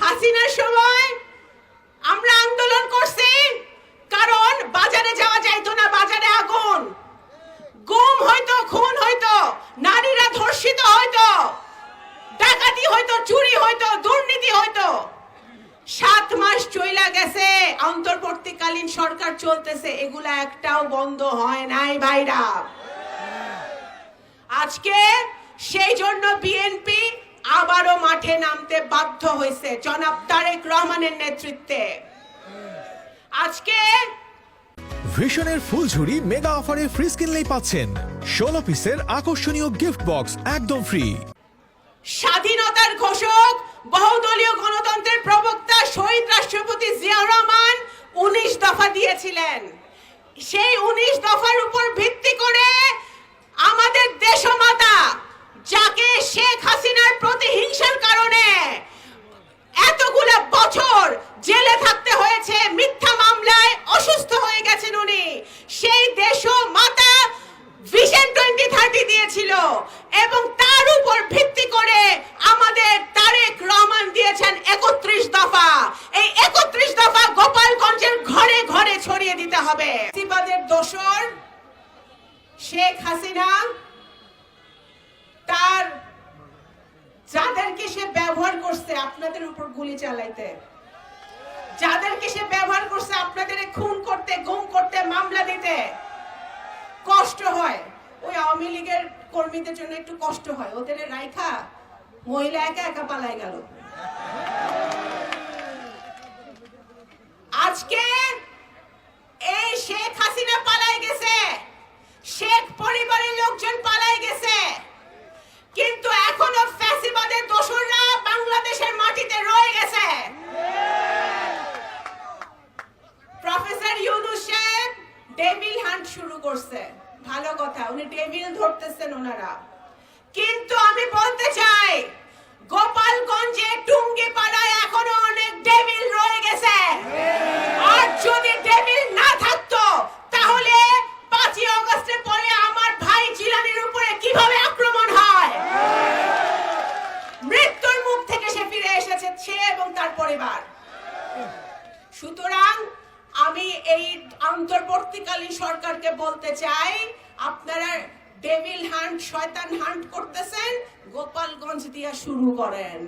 হাসিনার সময় আমরা আন্দোলন করছি, কারণ বাজারে যাওয়া যাইতো না, বাজারে আগুন। গুম হইতো, খুন হইতো, নারীরা ধর্ষিত হইতো, ডাকাতি হইতো, চুরি হইতো, দুর্নীতি হইতো। সাত মাস চইলা গেছে, অন্তর্বর্তীকালীন সরকার চলতেছে, এগুলা একটাও বন্ধ হয় নাই ভাইরা। আজকে সেই জন্য বিএনপি আবারও মাঠে নামতে বাধ্য হয়েছে জনাব তারেক রহমানের নেতৃত্বে। আজকে ভিশনের ফুলঝুরি মেগা অফারে ফ্রিজ কিনলেই পাচ্ছেন। ষোলো পিসের আকর্ষণীয় গিফট বক্স একদম ফ্রি স্বাধীনতার ঘোষক বহুদলীয় গণতন্ত্রের প্রবক্তা শহীদ রাষ্ট্রপতি জিয়াউর রহমান উনিশ দফা দিয়েছিলেন। সেই উনিশ দফার উপর ভিত্তি করে আমাদের দেশমাতা যাকে শেখ হাসিনার প্রতিহিংসার কারণে এতগুলা বছর জেলে থাকতে হয়েছে মিথ্যা মামলায় অসুস্থ হয়ে গেছেন উনি সেই দেশ মাতা ভিশন টোয়েন্টি থার্টি দিয়েছিল এবং তার উপর ভিত্তি করে আমাদের তারেক রহমান দিয়েছেন একত্রিশ দফা এই একত্রিশ দফা গোপালগঞ্জের ঘরে ঘরে ছড়িয়ে দিতে হবে। দোসর শেখ হাসিনা, তার যাদেরকে সে ব্যবহার করছে আপনাদের উপর গুলি চালাইতে, যাদেরকে সে ব্যবহার করছে আপনাদের খুন করতে, গুম করতে, মামলা দিতে, কষ্ট হয়। ওই আওয়ামী লীগের কর্মীদের জন্য একটু কষ্ট হয়। ওদের রাইখা মহিলা একা একা পালাই গেল। আজকে এই শেখ হাসিনা পালাই গেছে শেখ পরিবারের লোকজন পালাই গেছে কিন্তু এখনও ফ্যাসিবাদের দোসররা বাংলাদেশের মাটিতে রয়ে গেছে প্রফেসর ইউনুস সাহেব ডেভিল হান্ট শুরু করছে। ভালো কথা, উনি ডেভিল ধরতেছেন ওনারা। কিন্তু আমি বলতে চাই, গোপালগঞ্জে টুঙ্গি পাড়ায় এখনও অনেক ডেভিল রয়ে গেছে। আর যদি ডেভিল না থাকতো, তাহলে পাঁচই অগস্টের পরে আমার ভাই জিলানির উপরে কীভাবে আক্রমণ হয়? মৃত্যুর মুখ থেকে সে ফিরে এসেছে, সে এবং তার পরিবার। সুতরাং আমি এই অন্তর্বর্তীকালীন সরকারকে বলতে চাই, আপনারা ডেভিল হান্ট শয়তান হান্ট করতেছেন, গোপালগঞ্জ দিয়া শুরু করেন।